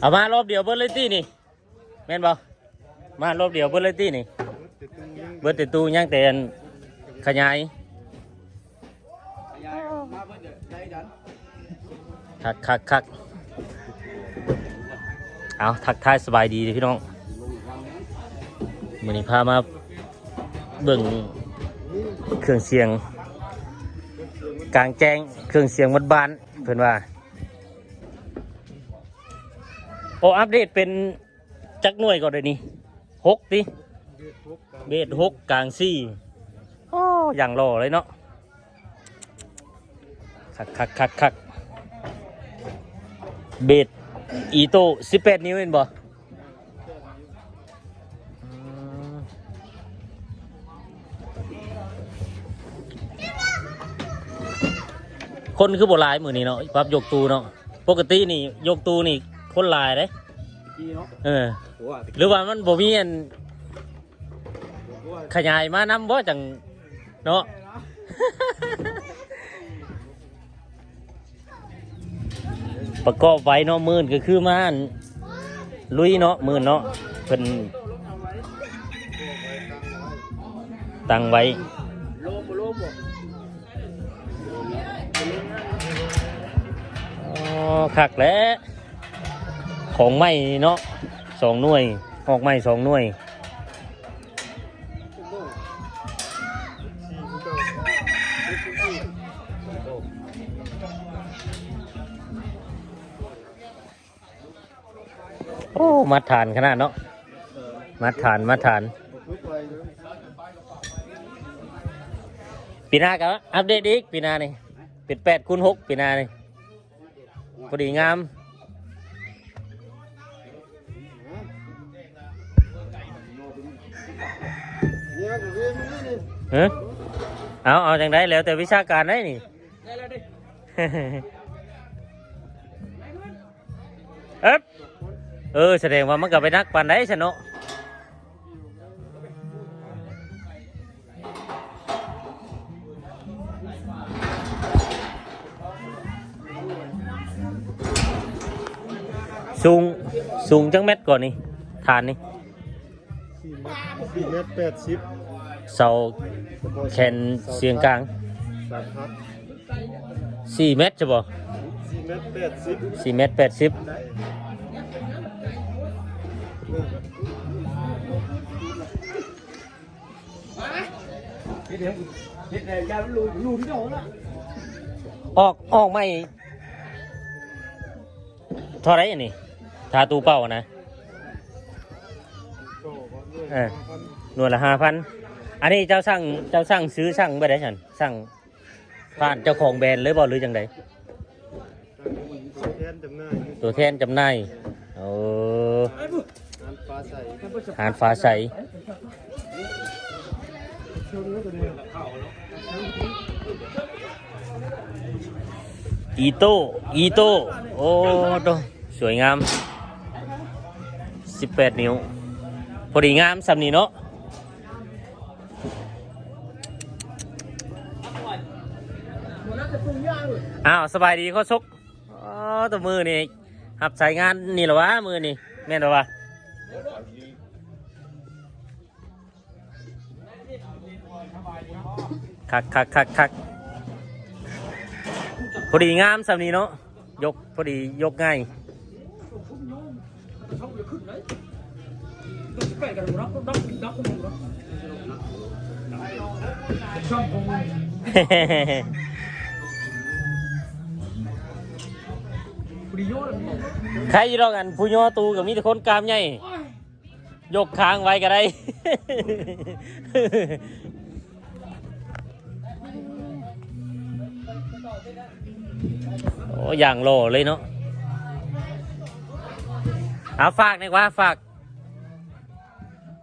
เอามารอบเดียวเบิร์เลยตี้นี่แม่นบ่มารอบเดียวเบิร์เลยตี้นี่ เบิร์แต่ตู้ยังแต่อันขยายคักคักคักเอาทักทายสบายดีพี่น้องมือนี้พามาเบิ่งเครื่องเสียง กลางแจ้งเครื่องเสียงวัดบ้านเพื่อนว่า โออัปเดตเป็นจักหน่วยก่อนเลยนี่หกติเบสหกกลางสี่โอ้อย่างรอเลยเนาะคักคักคักคักเบสอีโต้สิบแปดนิ้วเห็นบ่คนคือโบหลายมือนี้เนาะปั๊บยกตูเนาะปกตินี่ยกตูนี่ คนหลายเลยกี้เนาะเออตัวหรือว่ามันบ่มีอันตัวขยายมานำบ่จังเนาะ ประกอบไว้เนาะหมื่นก็คือมาอันลุยเนาะหมื่นเนาะเพิ่นตั้งไว้ โลบโลบอ๋อคักแล้ว ของใหม่เนาะสองหน่วย ออกใหม่สองหน่วยโอ้มาทานขนาดเนาะมาทานมาทานปีหน้ากันอัปเดตอีกปีหน้านี่เป็นแปดคูณหกปีหน้านี่พอดีงาม นี่เฮ้เอาเอาจังได้แล้วแต่วิชาการได้นี่ได้แล้วดิเอ๊บเออแสดงว่ามันก็ไปนักปันได้ชนะสูงสูงจังเม็ดก่อนนี่ฐานนี่สี่เมตรสี่เมตรแปดสิบเสา แขนเสียงกลาง สามพัน4 เมตรจะบอกสี่เมตรแปดสิบ4เมตร80นี่เดี๋ยวนี่แต่ยาลูลูที่โดนละออกออกไม่เท่าไหรอันนี้ทาตูเป้านะเออหน่วยละห้าพัน อันนี้เจ้าสั่งเจ้าสั่งซื้อสั่งไปได้ฉันสั่งผ่านเจ้าของแบรนด์เลยบ่หรือจังไดแทนจำหน่ายตัวแทนจำหน่ายเอองานฟ้าใสหานฟ้าใสอีโต้อีโต้โอ้โตสวยงาม 18 นิ้ว พอดีงามสำนีเนาะ อ้าวสบายดีเขาชกอ๋อตัวมือนี่หับสายงานนี่หรอวะมือนี่แม่นหรอวะคักคักคักคักพอดีงามสำนีเนาะยกพอดียกง่าย ใครอยี่ดอกกันผู้ย่อตูกับมีแต่คนกล้ามใหญ่ยกค้างไว้ก็ได้ โอ้อย่างโลเลยเนาะเอาฝากหน่อยว่าฝาก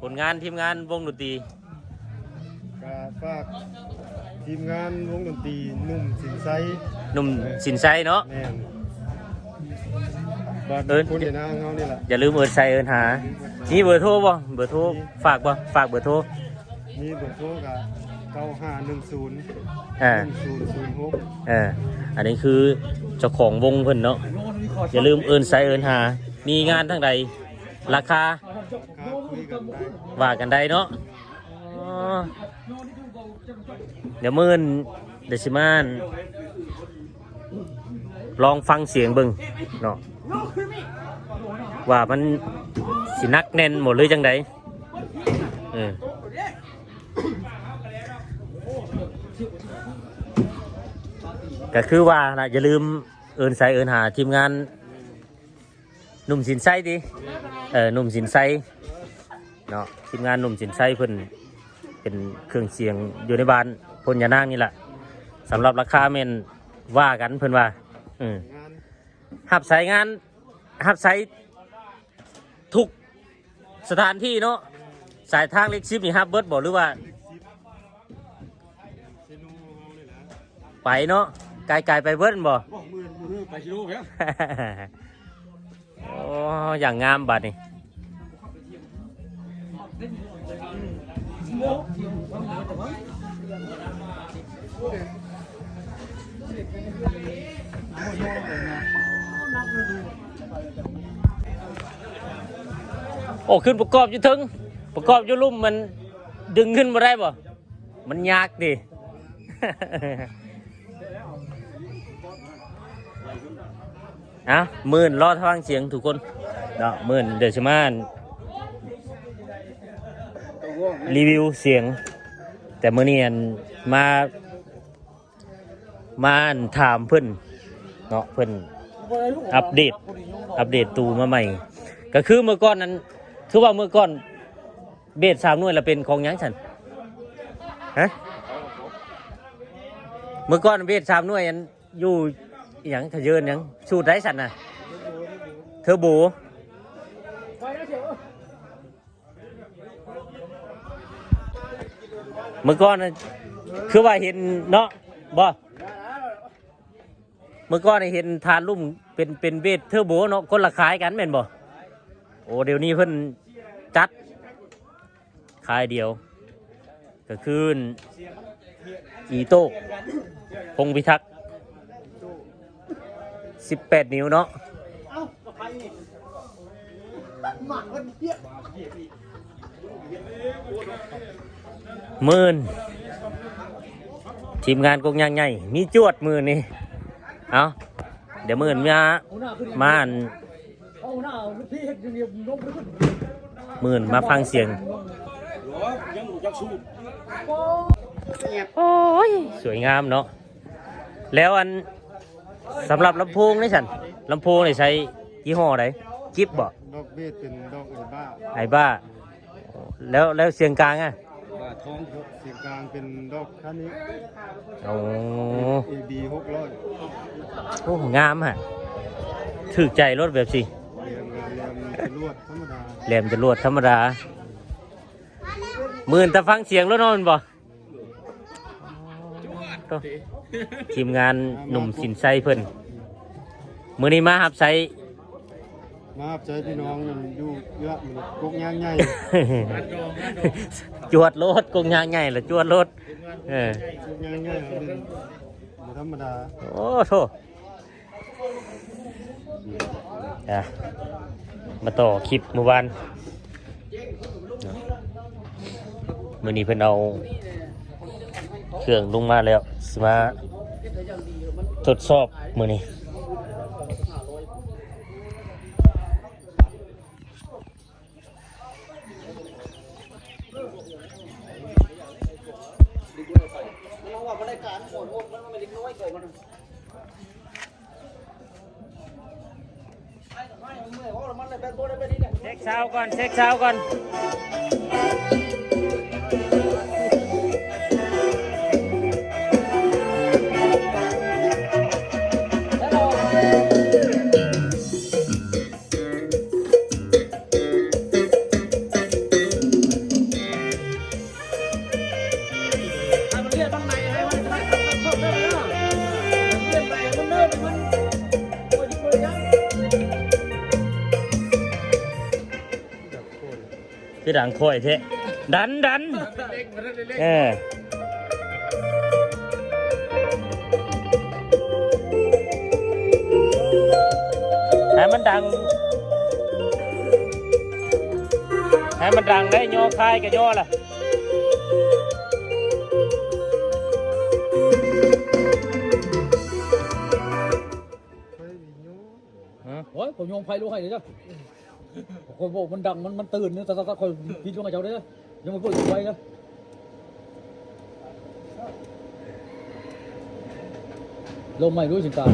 ผลงานทีมงานวงดนตรีกาฝากทีมงานวงดนตรีหนุ่มสินไซหนุ่มสินไซเนาะแน่นบ้าน เอิ้นคนเดียวนาเงานี่แหละอย่าลืมเอินไซเอินหามีเบอร์โทรบ่เบอร์โทรฝากบ่ฝากเบอร์โทรมีเบอร์โทรกับเก้าห้าหนึ่งศูนย์อ่าหนึ่งศูนย์ศูนย์หกเอออันนี้คือเจ้าของวงเพิ่นเนาะอย่าลืมเอินไซเอินหา มีงานทั้งใดราคาค่าคุยกันได้ว่ากันได้เนาะอ๋อเดี๋ยวมื่นเดยวสิมานลองฟังเสียงเบิ่งเนาะ ว่ามันสินักแน่นหมดหรือจังใดเออก็คือว่านะอย่าลืมเอินใส่เอินหาทีมงานหนุ่มสินไส้ดิเออหนุ่มสินไส้เนาะทีมงานหนุ่มสินไส้เพิ่นเป็นเครื่องเสียงอยู่ในบ้านพญานางนี่แหละสำหรับราคาเมนว่ากันเพิ่นว่าอืม หับใช้งานหับใช้ทุกสถานที่เนาะสายทางเล็กซิปนี่ฮับเบิร์ดบอกหรือว่า ไปเนาะไกลๆไปเบิร์ดบ่บอกอมือไปชิโร่แล้วโอ้อย่างงามบัดนี่โโอ้ขึ้นประกอบอยู่ถึง ประกอบอยู่ลุ่มมันดึงขึ้นมาได้บ่มันยากดิอะหมื่นรอดทางเสียงทุกคนเนาะหมื่นเดี๋ยวจะมานรีวิวเสียง แต่เมื่อนี้อันมามาถามเพิ่อนเนาะเพิ่อนอัปเดต อัปเดตตูมาใหม่ ก็คือเมื่อก่อนนั้น คือว่าเมื่อก่อนเบสสามหน่วยละเป็นของหยังฉันฮะเมื่อก่อนเบสสามหน่วยอันอยู่อหย่างขะเยินหยังสูตรไรสันน่ะเทอโบเมื่อก่อนน่ะคือว่าเห็นเนาะบ่เมื่อก่อนน่ะเห็นทานลุ่มเป็นเป็นเบสเทอร์โบเนาะคนละขายกันแม่นบ่ อ้เดี๋ยวนี้เพิ่นจัดขายเดียว ก็คืออีโต้พงพิทักษ์18 นิ้วเนาะหมื่นทีมงานกงยางใหญ่มีจวดมือนี่ เอาเดี๋ยวมื่นมามาอัน หมื่นมาฟังเสียง โอ้ย สวยงามเนาะ แล้วอันสำหรับลำโพงนี่ฉันลำโพงนี่ใช้ยี่ห้อไหนกิฟบ่ดอกเบสเป็นดอกไอบ้าไอ้บ้า แล้วแล้วเสียงกลางอะบ้าท้องหกเสียงกลางเป็นดอกคันนี้โอ้ AB หกร้อยโหงามฮะถือใจรถแบบสิ แหลมจะรวดธรรมดาหมื่นแต่ฟังเสียงรถนอนบ่โถ่ทีมงานหนุ่มสินไซเพิ่นมือนี้มาหับไซมาครับใจพี่น้องมันอยู่เยอะมันกกย่างใหญ่จวดรถกงยางใหญ่ละจวดรถเออกกย่างใหญ่มันเป็นบ่ธรรมดาโอ้โถ อะมาต่อคลิปเมื่อวานเมื่อนี้เพิ่นเอาเครื่องลงมาแล้วสมาทดสอบมื่อนี้ เช็คเช้าก่อน เช็คเช้าก่อน คือดังคอยเทะดันดันเออให้มันดัง ให้มันดังได้ย่อคายกับย่อล่ะไปวิญญาณหือโอ้ยผมโยงไฟลูกให้เลยจ้ะ คนบอกมันดังมันมันตื่นเนี่ยแต่แต่คนพิจารณาเจ้าได้จ้ะยังไม่พูดถึงไฟจ้ะลมไม่รู้สิงกา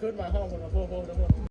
ขึ้นมาห้องคนละพวกพวกพวก